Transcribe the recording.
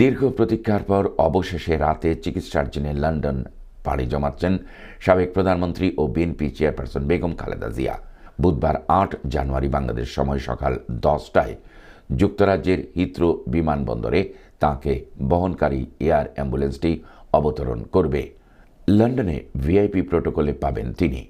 দীর্ঘ প্রতীক্ষার পর অবশেষে রাতে চিকিৎসার জন্য লন্ডন পাড়ি জমাচ্ছেন সাবেক প্রধানমন্ত্রী ও বিএনপি চেয়ারপারসন বেগম খালেদা জিয়া। বুধবার আট জানুয়ারি বাংলাদেশ সময় সকাল দশটায় যুক্তরাজ্যের হিথ্রো বিমানবন্দরে তাঁকে বহনকারী এয়ার অ্যাম্বুলেন্সটি অবতরণ করবে। লন্ডনে ভিআইপি প্রোটোকলে পাবেন তিনি।